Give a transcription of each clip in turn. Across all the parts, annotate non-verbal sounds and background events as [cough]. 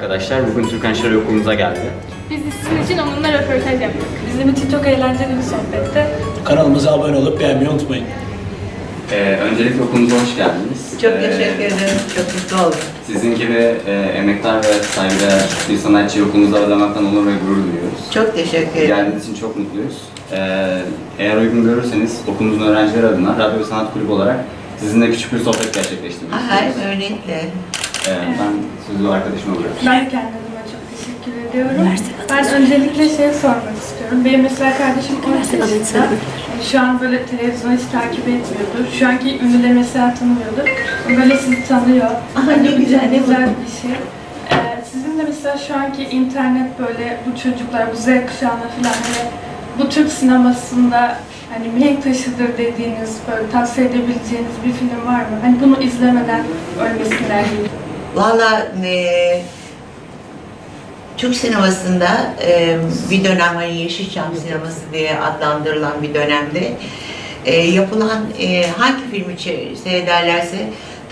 arkadaşlar. Bugün Türkan Şoray okulumuza geldi. Biz de sizin için onunla röportaj yaptık. Bizim için çok eğlenceli bir sohbetti. Kanalımıza abone olup beğenmeyi unutmayın. Ee, öncelikle okulumuza hoş geldiniz. Çok Ee, teşekkür ederim. Çok mutlu oldum. Sizin gibi e, emektar ve saygıdeğer bir sanatçıyı okulumuza ağırlamaktan onur ve gurur duyuyoruz. Çok teşekkür ederim. Geldiğiniz için çok mutluyuz. Ee, eğer uygun görürseniz okulumuzun öğrencileri adına Radyo Sanat Kulübü olarak sizinle küçük bir sohbet gerçekleştirmek Hayır, istiyoruz. Ee, ben sözü arkadaşıma bırakıyorum. Ben kendi adıma çok teşekkür ediyorum. Ben öncelikle şey sormak istiyorum. Benim mesela kardeşim 13 yaşında. Şu an böyle televizyon hiç takip etmiyordur. Şu anki ünlüleri mesela tanımıyordur. O Böyle sizi tanıyor. [laughs] Aha, ne güzel, ne güzel bir şey. Ee, sizin de mesela şu anki internet böyle bu çocuklar, bu Z kuşağına falan hani bu Türk sinemasında hani mihenk taşıdır dediğiniz böyle tavsiye edebileceğiniz bir film var mı? Hani bunu izlemeden ölmesinler gibi. Valla e, Türk sinemasında e, bir dönem hani Yeşilçam sineması diye adlandırılan bir dönemde e, yapılan e, hangi filmi seyrederlerse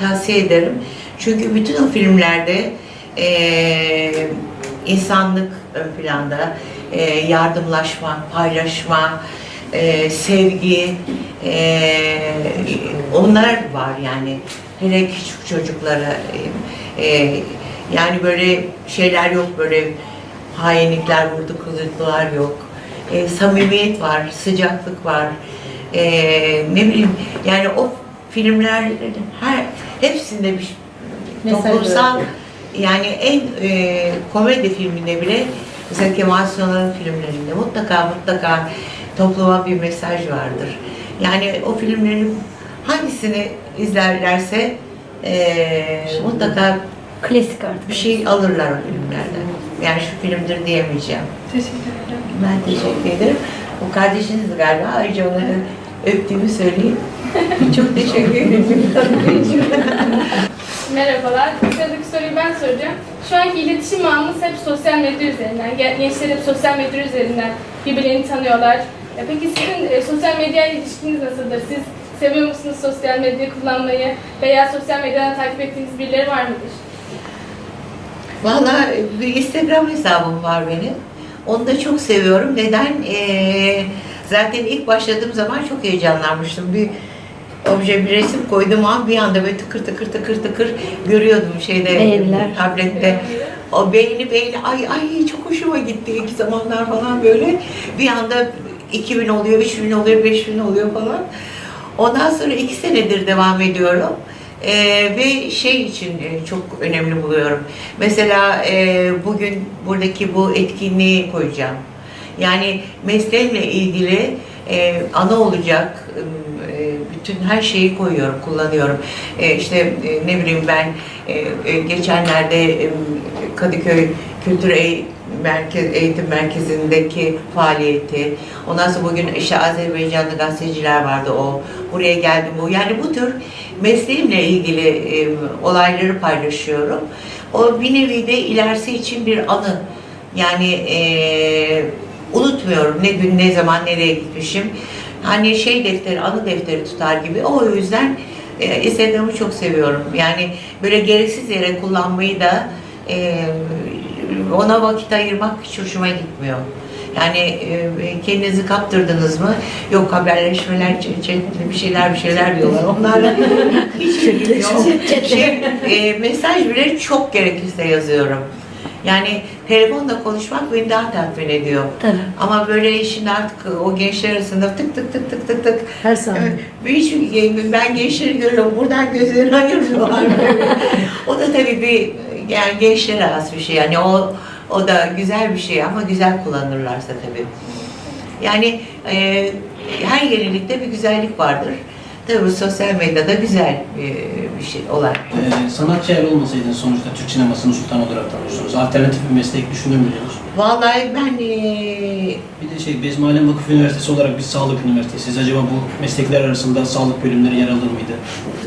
tavsiye ederim. Çünkü bütün o filmlerde e, insanlık ön planda, e, yardımlaşma, paylaşma, e, sevgi, e, onlar var yani. Hele küçük çocuklara e, e, yani böyle şeyler yok böyle hainlikler, vurdu kılıklar yok. E, samimiyet var, sıcaklık var. E, ne bileyim yani o filmler her hepsinde bir toplumsal yani en e, komedi filminde bile mesela Kemal Sunal'ın filmlerinde mutlaka mutlaka topluma bir mesaj vardır. Yani o filmlerin hangisini izlerlerse e, mutlaka Klasik artık. bir şey alırlar o filmlerden. Yani şu filmdir diyemeyeceğim. Teşekkür ederim. Ben teşekkür ederim. O kardeşiniz galiba. Ayrıca onları öptüğümü söyleyeyim. [laughs] Çok teşekkür ederim. [laughs] Merhabalar. Sıradaki soruyu ben soracağım. Şu anki iletişim ağımız hep sosyal medya üzerinden. Gen- Gençler hep sosyal medya üzerinden birbirlerini tanıyorlar. E Peki sizin e, sosyal medya ilişkiniz nasıldır? Siz seviyor musunuz sosyal medya kullanmayı veya sosyal medyadan takip ettiğiniz birileri var mıdır? Valla bir Instagram hesabım var benim. Onu da çok seviyorum. Neden? Ee, zaten ilk başladığım zaman çok heyecanlanmıştım. Bir obje bir resim koyduğum an bir anda böyle tıkır tıkır tıkır tıkır görüyordum şeyde Beğeniler. tablette. O beğeni beğeni ay ay çok hoşuma gitti ilk zamanlar falan böyle. Bir anda 2000 oluyor, 3000 oluyor, 5000 oluyor falan. Ondan sonra iki senedir devam ediyorum. Ee, ve şey için e, çok önemli buluyorum. Mesela e, bugün buradaki bu etkinliği koyacağım. Yani mesleğimle ilgili e, ana olacak e, bütün her şeyi koyuyorum, kullanıyorum. E, işte e, ne bileyim ben e, e, geçenlerde e, Kadıköy Kültür Eğ- Merkez, Eğitim Merkezi'ndeki faaliyeti, ondan sonra bugün işte Azerbaycanlı gazeteciler vardı o, buraya geldim bu. Yani bu tür mesleğimle ilgili e, olayları paylaşıyorum. O bir nevi de ilerisi için bir anı. Yani e, unutmuyorum ne gün, ne zaman, nereye gitmişim. Hani şey defteri, anı defteri tutar gibi. O yüzden e, Instagram'ı çok seviyorum. Yani böyle gereksiz yere kullanmayı da e, ona vakit ayırmak hiç hoşuma gitmiyor. Yani e, kendinizi kaptırdınız mı? Yok haberleşmeler, bir şeyler bir şeyler diyorlar. Onlarla [laughs] hiç ilgim yok. Şey, e, mesaj bile çok gerekirse yazıyorum. Yani telefonla konuşmak beni daha tatmin ediyor. Tabii. Ama böyle şimdi artık o gençler arasında tık tık tık tık tık tık. Her saniye. Hiç, ben gençleri görüyorum. Buradan gözlerini [laughs] ayırmıyorlar. [laughs] o da tabii bir yani gençlere has bir şey. Yani o o da güzel bir şey ama güzel kullanırlarsa tabii. Yani e, her yenilikte bir güzellik vardır. Tabii sosyal medyada güzel e, bir şey olan. Ee, sanatçı eğer olmasaydınız sonuçta Türk sinemasının sultanı olarak tanıyorsunuz. Alternatif bir meslek düşünür müydünüz? Vallahi ben e, Bir de şey, Bezmi Alem Vakıf Üniversitesi olarak bir sağlık üniversitesiyiz. Acaba bu meslekler arasında sağlık bölümleri yer alır mıydı?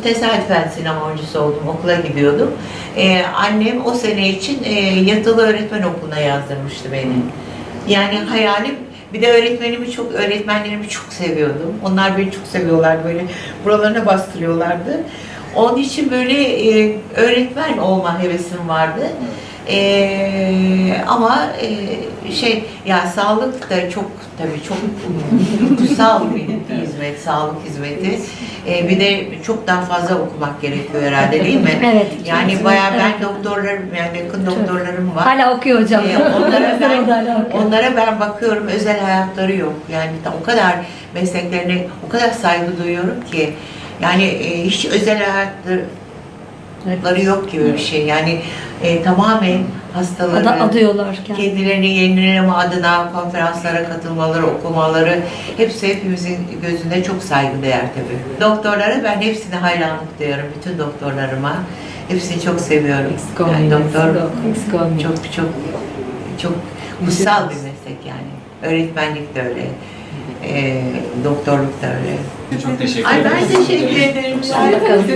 Tesadüfen sinema oyuncusu oldum, okula gidiyordum. Ee, annem o sene için e, yatılı öğretmen okuluna yazdırmıştı beni. Yani hayalim, bir de öğretmenimi çok, öğretmenlerimi çok seviyordum. Onlar beni çok seviyorlardı, böyle buralarına bastırıyorlardı. Onun için böyle e, öğretmen olma hevesim vardı. Ee, ama e, şey ya sağlık da çok tabii çok [laughs] kutsal bir hizmet, sağlık hizmeti. Ee, bir de çok daha fazla okumak gerekiyor herhalde değil mi? [laughs] Evet. Yani bayağı ben Evet. doktorlarım yani yakın doktorlarım var. Hala okuyor hocam. Ee, onlara [laughs] ben onlara ben bakıyorum özel hayatları yok. Yani o kadar mesleklerine o kadar saygı duyuyorum ki yani e, hiç özel hayatları yok gibi bir şey. Yani e, tamamen hastaları Ada adıyorlar kendini. kendilerini yenileme adına konferanslara katılmaları, okumaları hepsi hepimizin gözünde çok saygıdeğer tabii. Doktorlara ben hepsine hayranlık duyuyorum. Bütün doktorlarıma. Hepsini çok seviyorum. Yani doktor çok çok çok kutsal bir meslek yani. Öğretmenlik de öyle. Ee, doktorluk da öyle. Çok teşekkür Ay ederim. ben teşekkür ederim.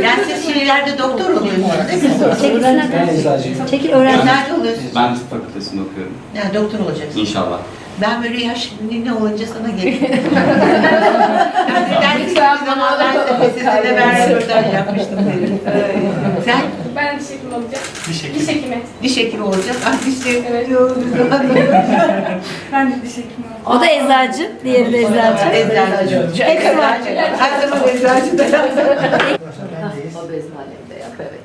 Yani siz şimdi ileride doktor oluyorsunuz değil mi? Çekilsene. Çekil öğrenci. Nerede oluyorsunuz? Ben tıp fakültesinde okuyorum. Yani doktor olacaksınız. İnşallah. Ben böyle yaşlı ne olunca sana [laughs] derdi ki bir zaman ben sizinle ben röportaj yapmıştım dedim. Sen Ben diş hekimi olacağım. Diş Diş hekimi. diş hekimi olacak. Ah dişlerim Evet. [laughs] Ben de diş hekimi oldum. O da eczacı. Diğeri de eczacı. Eczacı. Hepsi var. Her zaman eczacı da lazım. Obez alemde yap evet.